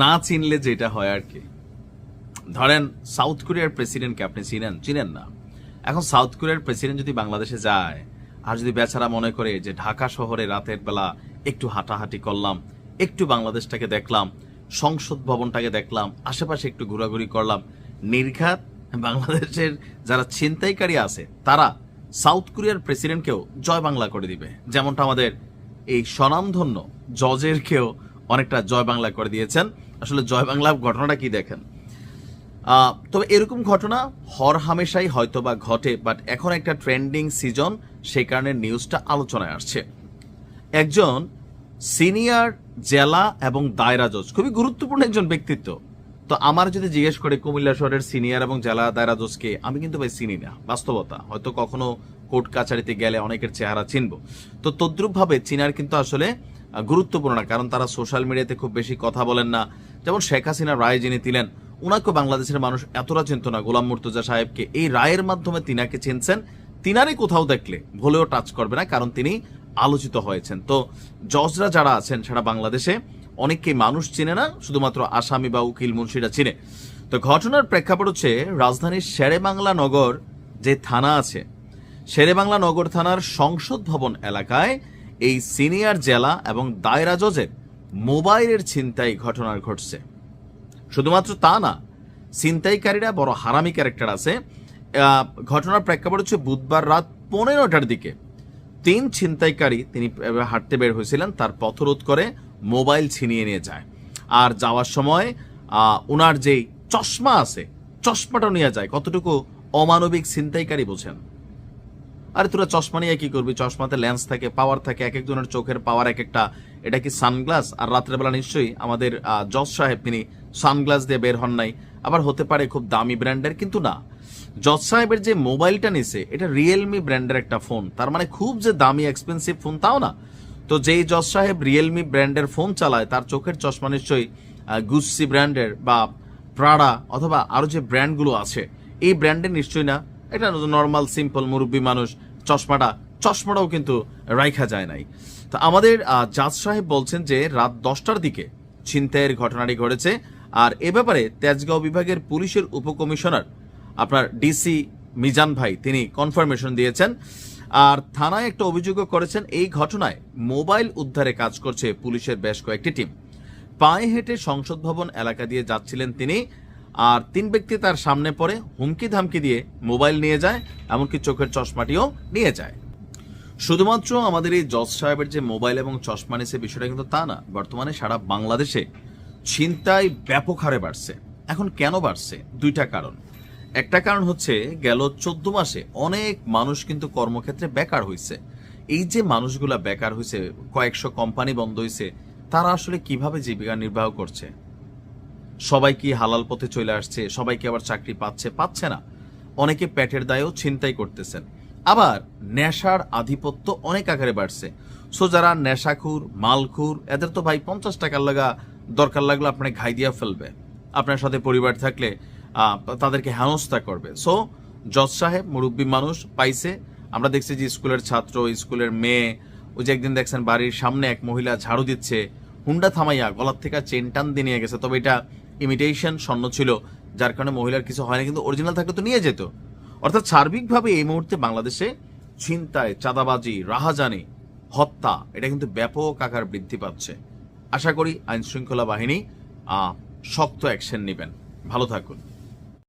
না চিনলে যেটা হয় আর কি। ধরেন, সাউথ কোরিয়ার প্রেসিডেন্টকে আপনি চিনেন চিনেন না। এখন সাউথ কোরিয়ার প্রেসিডেন্ট যদি বাংলাদেশে যায়, আর যদি বেচারা মনে করে যে ঢাকা শহরে রাতের বেলা একটু হাঁটাহাঁটি করলাম, একটু বাংলাদেশটাকে দেখলাম, সংসদ ভবনটাকে দেখলাম, আশেপাশে একটু ঘোরাঘুরি করলাম, নির্ঘাত বাংলাদেশের যারা ছিনতাইকারী আছে, তারা সাউথ কোরিয়ার প্রেসিডেন্টকেও জয় বাংলা করে দিবে। যেমনটা আমাদের এই স্বনামধন্য জজেরকেও অনেকটা জয় বাংলা করে দিয়েছেন। আসলে জয় বাংলা ঘটনাটা কি দেখেন? তবে এরকম ঘটনা হর হামেশাই হয়তো বা ঘটে বাট এখন একটা ট্রেন্ডিং সিজন সেই কারণে নিউজটা আলোচনায় আসছে। একজন সিনিয়র জেলা এবং দায়রা জজ খুবই গুরুত্বপূর্ণ একজন ব্যক্তিত্ব। তো আমার যদি জিজ্ঞেস করে কুমিল্লা শহরের সিনিয়র এবং জেলা দায়রা জজকে আমি কিন্তু ভাই চিনি না, বাস্তবতা। হয়তো কখনো কোর্ট কাছারিতে গেলে অনেকের চেহারা চিনব। তো তদ্রুপ ভাবে চিনার কিন্তু আসলে গুরুত্বপূর্ণ না, কারণ তারা সোশ্যাল মিডিয়াতে খুব বেশি কথা বলেন না। যেমন শেখ হাসিনা রায় যিনি দিলেন উনাকে বাংলাদেশের মানুষ এতটা চিনত না, গোলাম মুর্তুজা সাহেবকে। এই রায়ের মাধ্যমে তিনাকে চিনছেন। তিনারই কোথাও দেখলে ভুলেও টাচ করবে না, কারণ তিনি আলোচিত হয়েছেন। তো জজরা যারা আছেন সারা বাংলাদেশে, অনেককেই মানুষ চিনে না, শুধুমাত্র আসামি বা উকিল মুন্সিরা চিনে। তো ঘটনার প্রেক্ষাপট হচ্ছে, রাজধানীর শেরেবাংলা নগর যে থানা আছে, শেরেবাংলা নগর থানার সংসদ ভবন এলাকায় এই সিনিয়র জেলা এবং দায়রা জজের মোবাইলের ছিনতাই ঘটনার ঘটছে। শুধুমাত্র তা না, ছিনতাইকারীরা বড় হারামি ক্যারেক্টার আছে। ঘটনার প্রেক্ষাপট হচ্ছে বুধবার রাত পনেরোটার দিকে। তিন ছিনতাইকারী তিনি হাঁটতে বের হয়েছিলেন, তার পথরোধ করে মোবাইল ছিনিয়ে নিয়ে যায়। আর যাওয়ার সময় ওনার যেই চশমা আছে চশমাটা নিয়ে যায়। কতটুকু অমানবিক ছিনতাইকারী বোঝেন? আরে তোরা চশমা নিয়ে কি করবি? চশমাতে লেন্স থাকে পাওয়ার থাকে, এক একজনের চোখের পাওয়ার এক একটা। এটা কি সানগ্লাস আর রাত্রেবেলা নিশ্চয়ই আমাদের জজ সাহেব তিনি সানগ্লাস দিয়ে বের হন নাই। আবার হতে পারে খুব দামি ব্র্যান্ডের কিন্তু না। জজ সাহেবের যে মোবাইলটা নিছে, এটা রিয়েলমি ব্র্যান্ডের একটা ফোন তার মানে খুব যে দামি এক্সপেন্সিভ ফোন তাও না। তো যেই জজ সাহেব রিয়েলমি ব্র্যান্ডের ফোন চালায়, তার চোখের চশমা নিশ্চয়ই গুচ্ছি ব্র্যান্ডের বা প্রাডা অথবা আরও যে ব্র্যান্ডগুলো আছে, এই ব্র্যান্ডের নিশ্চয়ই না। এটা নর্মাল সিম্পল মুরব্বী মানুষ চশমাটা, চশমাটাও কিন্তু রাইখা যায় নাই। তো আমাদের জাজ সাহেব বলছেন যে রাত দশটার দিকে ছিনতাইয়ের ঘটনাটি ঘটেছে। আর এ ব্যাপারে তেজগাঁও বিভাগের পুলিশের উপকমিশনার আপনার ডিসি মিজান ভাই, তিনি কনফার্মেশন দিয়েছেন। আর থানায় একটা অভিযোগও করেছেন, এই ঘটনায় মোবাইল উদ্ধারে কাজ করছে পুলিশের বেশ কয়েকটি টিম। পায়ে হেঁটে সংসদ ভবন এলাকা দিয়ে যাচ্ছিলেন তিনি। আর তিন ব্যক্তি তার সামনে পড়ে হুমকি ধামকি দিয়ে মোবাইল নিয়ে যায়, এমনকি চোখের চশমাটিও নিয়ে যায়। শুধুমাত্র আমাদের এই জজ সাহেবের যে মোবাইল এবং চশমা নিয়েছে বিষয়টা কিন্তু তা না, বর্তমানে সারা বাংলাদেশে ছিনতাই ব্যাপক হারে বাড়ছে। এখন কেন বাড়ছে? দুইটা কারণ। একটা কারণ হচ্ছে, গেল চোদ্দ মাসে অনেক মানুষ কিন্তু কর্মক্ষেত্রে বেকার হয়েছে এই যে মানুষগুলা বেকার হয়েছে কয়েকশো কোম্পানি বন্ধ হয়েছে তারা আসলে কীভাবে জীবিকা নির্বাহ করছে? সবাই কি হালাল পথে চলে আসছে? সবাই কি আবার চাকরি পাচ্ছে? পাচ্ছে না। অনেকে পেটের দায়েও ছিনতাই করতেছেন। আবার নেশার আধিপত্য অনেক আকারে বাড়ছে। সো যারা নেশাখুর, মালখুর, এদের তো ভাই পঞ্চাশ টাকার লাগা দরকার লাগলে আপনাকে ঘাই দিয়া ফেলবে। আপনার সাথে পরিবার থাকলে তাদেরকে হেনস্থা করবে। সো জজ সাহেব, মুরব্বী মানুষ পাইছে। আমরা দেখছি যে স্কুলের ছাত্র, স্কুলের মেয়ে, ওই যে একদিন দেখছেন বাড়ির সামনে এক মহিলা ঝাড়ু দিচ্ছে। হুন্ডা থামাইয়া গলার থেকে চেন টান দিয়ে নিয়ে গেছে। তবে এটা ইমিটেশন স্বর্ণ ছিল, যার কারণে মহিলার কিছু হয় না, কিন্তু অরিজিনাল থাকলে তো নিয়ে যেত। অর্থাৎ সার্বিকভাবে এই মুহূর্তে বাংলাদেশে ছিনতাই, চাঁদাবাজি, রাহাজানি, হত্যা, এটা কিন্তু ব্যাপক আকার বৃদ্ধি পাচ্ছে। আশা করি আইন শৃঙ্খলা বাহিনী শক্ত অ্যাকশন নেবেন। ভালো থাকুন।